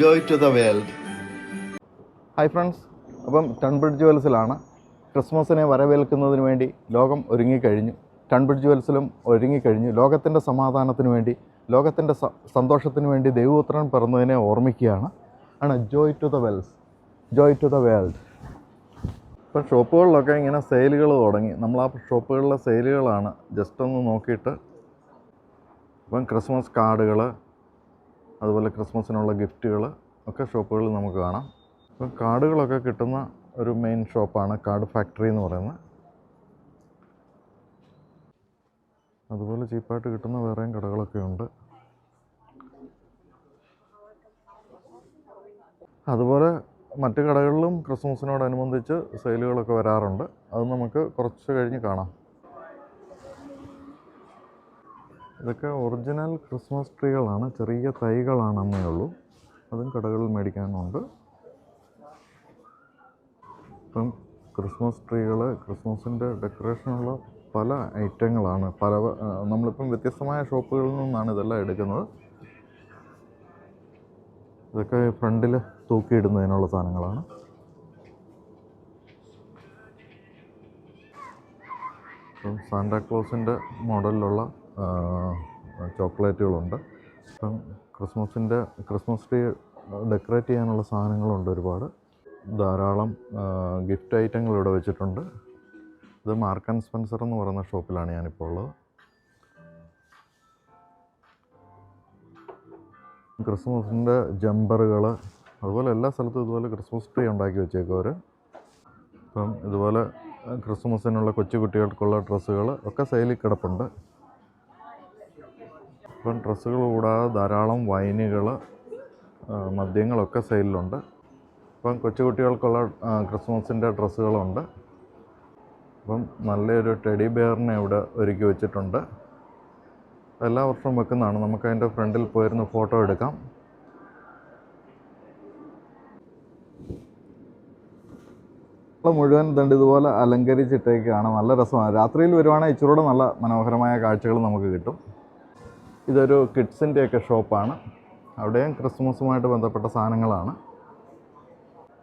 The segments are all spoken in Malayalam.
joy to the world hi friends അപ്പം ടൺബ്രിഡ് ജുവൽസിലാണ് ക്രിസ്മസിനെ വരവേൽക്കുന്നതിന് വേണ്ടി ലോകം ഒരുങ്ങിക്കഴിഞ്ഞു. ടൺബ്രിഡ് ജുവൽസിലും ഒരുങ്ങിക്കഴിഞ്ഞു. ലോകത്തിന്റെ സമാധാനത്തിന് വേണ്ടി ലോകത്തിന്റെ സന്തോഷത്തിന് വേണ്ടി ദൈവപുത്രൻ പിറന്നതിനെ ഓർമ്മിക്കുകയാണ്. ആണ് joy to the wells joy to the world ഇപ്പം ഷോപ്പുകളിലൊക്കെ ഇങ്ങനെ സെയിലുകൾ തുടങ്ങി. നമ്മൾ ആ ഷോപ്പുകളിലെ സെയിലുകളാണ് ജസ്റ്റ് ഒന്ന് നോക്കിയിട്ട്. ഇപ്പം ക്രിസ്മസ് കാർഡുകൾ അതുപോലെ ക്രിസ്മസിനുള്ള ഗിഫ്റ്റുകൾ ഒക്കെ ഷോപ്പുകളിൽ നമുക്ക് കാണാം. അപ്പം കാർഡുകളൊക്കെ കിട്ടുന്ന ഒരു മെയിൻ ഷോപ്പാണ് കാർഡ് ഫാക്ടറി എന്ന് പറയുന്നത്. അതുപോലെ ചീപ്പായിട്ട് കിട്ടുന്ന വേറെയും കടകളൊക്കെ ഉണ്ട്. അതുപോലെ മറ്റ് കടകളിലും ക്രിസ്മസിനോടനുബന്ധിച്ച് സെയിലുകളൊക്കെ വരാറുണ്ട്. അത് നമുക്ക് കുറച്ച് കഴിഞ്ഞ് കാണാം. ഇതൊക്കെ ഒറിജിനൽ ക്രിസ്മസ് ട്രീകളാണ്. ചെറിയ തൈകളാണെന്നേ ഉള്ളൂ. അതും കടകളിൽ മേടിക്കാനുണ്ട്. ഇപ്പം ക്രിസ്മസ് ട്രീകൾ ക്രിസ്മസിന്റെ ഡെക്കറേഷനുള്ള പല ഐറ്റങ്ങളാണ്. പല നമ്മളിപ്പം വ്യത്യസ്തമായ ഷോപ്പുകളിൽ നിന്നാണ് ഇതെല്ലാം എടുക്കുന്നത്. ഇതൊക്കെ ഫ്രണ്ടിൽ തൂക്കിയിടുന്നതിനുള്ള സാധനങ്ങളാണ്. സാന്റാക്ലോസിന്റെ മോഡലിലുള്ള ചോക്ലേറ്റുകളുണ്ട്. ഇപ്പം ക്രിസ്മസിന്റെ ക്രിസ്മസ് ട്രീ ഡെക്കറേറ്റ് ചെയ്യാനുള്ള സാധനങ്ങളുണ്ട് ഒരുപാട്. ധാരാളം ഗിഫ്റ്റ് ഐറ്റങ്ങൾ ഇവിടെ വെച്ചിട്ടുണ്ട്. ഇത് മാർക്ക് ആൻഡ് സ്പെൻസർ എന്ന് പറയുന്ന ഷോപ്പിലാണ് ഞാനിപ്പോൾ ഉള്ളത്. ക്രിസ്മസിന്റെ ജമ്പറുകൾ അതുപോലെ എല്ലാ സ്ഥലത്തും ഇതുപോലെ ക്രിസ്മസ് ട്രീ ഉണ്ടാക്കി വെച്ചേക്കും അവർ ഇപ്പം ഇതുപോലെ ക്രിസ്മസിനുള്ള കൊച്ചു കുട്ടികൾക്കുള്ള ഡ്രസ്സുകൾ ഒക്കെ സെയിലിൽ കിടപ്പുണ്ട്. ഇപ്പം ഡ്രസ്സുകൾ കൂടാതെ ധാരാളം വൈനുകൾ മദ്യങ്ങളൊക്കെ സെയിലുണ്ട് ഇപ്പം കൊച്ചുകുട്ടികൾക്കുള്ള ക്രിസ്മസിന്റെ ഡ്രസ്സുകളുണ്ട്. അപ്പം നല്ലൊരു ടെഡി ബെയറിനെ ഇവിടെ ഒരുക്കി വെച്ചിട്ടുണ്ട്. എല്ലാ വർഷവും വെക്കുന്നതാണ്. നമുക്ക് അതിന്റെ ഫ്രണ്ടിൽ പോയിരുന്ന് ഫോട്ടോ എടുക്കാം. മുഴുവൻ തണ്ട് ഇതുപോലെ അലങ്കരിച്ചിട്ടേക്കാണ്. നല്ല രസമാണ്. രാത്രിയിൽ വരുവാണെങ്കിൽ ഇച്ചിരൂടെ നല്ല മനോഹരമായ കാഴ്ചകൾ നമുക്ക് കിട്ടും. ഇതൊരു കിഡ്സിന്റെയൊക്കെ ഷോപ്പാണ്. അവിടെയും ക്രിസ്മസുമായിട്ട് ബന്ധപ്പെട്ട സാധനങ്ങളാണ്.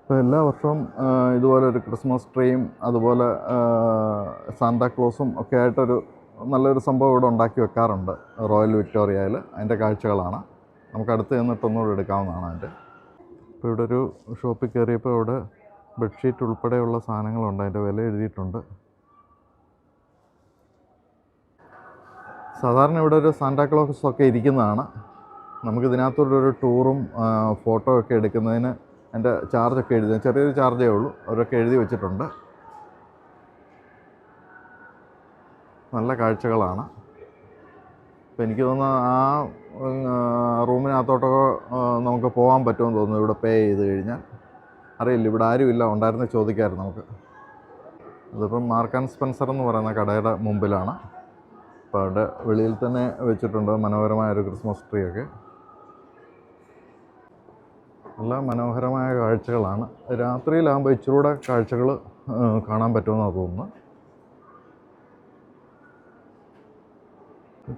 ഇപ്പോൾ എല്ലാ വർഷവും ഇതുപോലെ ഒരു ക്രിസ്മസ് ട്രീയും അതുപോലെ സാന്താക്ലോസും ഒക്കെ ആയിട്ടൊരു നല്ലൊരു സംഭവം ഇവിടെ ഉണ്ടാക്കി വെക്കാറുണ്ട്. റോയൽ വിക്ടോറിയയിൽ അതിന്റെ കാഴ്ചകളാണ്. നമുക്ക് അടുത്ത് ചെന്നിട്ടൊന്നുകൂടെ എടുക്കാവുന്നതാണ് അതിന്റെ. ഇപ്പോൾ ഇവിടെ ഒരു ഷോപ്പിൽ കയറിയപ്പോൾ ഇവിടെ ബെഡ്ഷീറ്റ് ഉൾപ്പെടെയുള്ള സാധനങ്ങളുണ്ട്. അതിന്റെ വില എഴുതിയിട്ടുണ്ട്. സാധാരണ ഇവിടെ ഒരു സാന്റാക്ലോസ് ഒക്കെ ഇരിക്കുന്നതാണ്. നമുക്ക് ഇതിനകത്തൂടെ ഒരു ടൂറും ഫോട്ടോ ഒക്കെ എടുക്കുന്നതിന് എന്റെ ചാർജൊക്കെ എഴുതി ചെറിയൊരു ചാർജേ ഉള്ളൂ. അവരൊക്കെ എഴുതി വെച്ചിട്ടുണ്ട്. നല്ല കാഴ്ചകളാണ്. അപ്പോൾ എനിക്ക് തോന്നുന്നു ആ റൂമിനകത്തോട്ടൊക്കെ നമുക്ക് പോകാൻ പറ്റുമെന്ന് തോന്നുന്നു ഇവിടെ പേ ചെയ്ത് കഴിഞ്ഞാൽ. അറിയില്ല ഇവിടെ ആരുമില്ല. ഉണ്ടായിരുന്ന ചോദിക്കാമായിരുന്നു നമുക്ക്. അതിപ്പം മാർക്ക് ആൻഡ് സ്പെൻസർ എന്ന് പറയുന്ന കടയുടെ മുമ്പിലാണ്. അപ്പോൾ അവിടെ വെളിയിൽ തന്നെ വെച്ചിട്ടുണ്ട്. മനോഹരമായ ഒരു ക്രിസ്മസ് ട്രീ ഒക്കെ. നല്ല മനോഹരമായ കാഴ്ചകളാണ്. രാത്രിയിലാകുമ്പോൾ ഇച്ചിരൂടെ കാഴ്ചകൾ കാണാൻ പറ്റുമെന്നാണ് തോന്നുന്നത്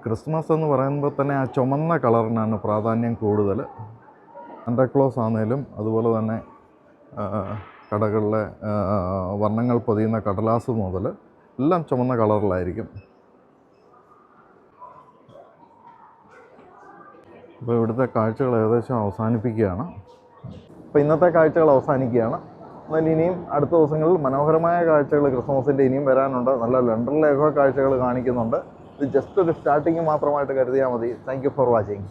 ക്രിസ്മസ് എന്ന് പറയുമ്പോൾ തന്നെ ആ ചുമന്ന കളറിനാണ് പ്രാധാന്യം കൂടുതൽ. സാന്റാക്ലോസ് ആണെങ്കിലും അതുപോലെ തന്നെ കടകളിലെ വർണങ്ങൾ പൊതിയുന്ന കടലാസ് മുതൽ എല്ലാം ചുമന്ന കളറിലായിരിക്കും. അപ്പോൾ ഇവിടുത്തെ കാഴ്ചകൾ ഏകദേശം അവസാനിപ്പിക്കുകയാണ്. അപ്പോൾ ഇന്നത്തെ കാഴ്ചകൾ അവസാനിക്കുകയാണ്. എന്നാൽ ഇനിയും അടുത്ത ദിവസങ്ങളിൽ മനോഹരമായ കാഴ്ചകൾ ക്രിസ്മസിന്റെ ഇനിയും വരാനുണ്ട്. നല്ല ലണ്ടനിലെയൊക്കെ കാഴ്ചകൾ കാണിക്കുന്നുണ്ട്. ഇത് ജസ്റ്റ് ഒരു സ്റ്റാർട്ടിങ് മാത്രമായിട്ട് കരുതിയാൽ മതി. Thank for watching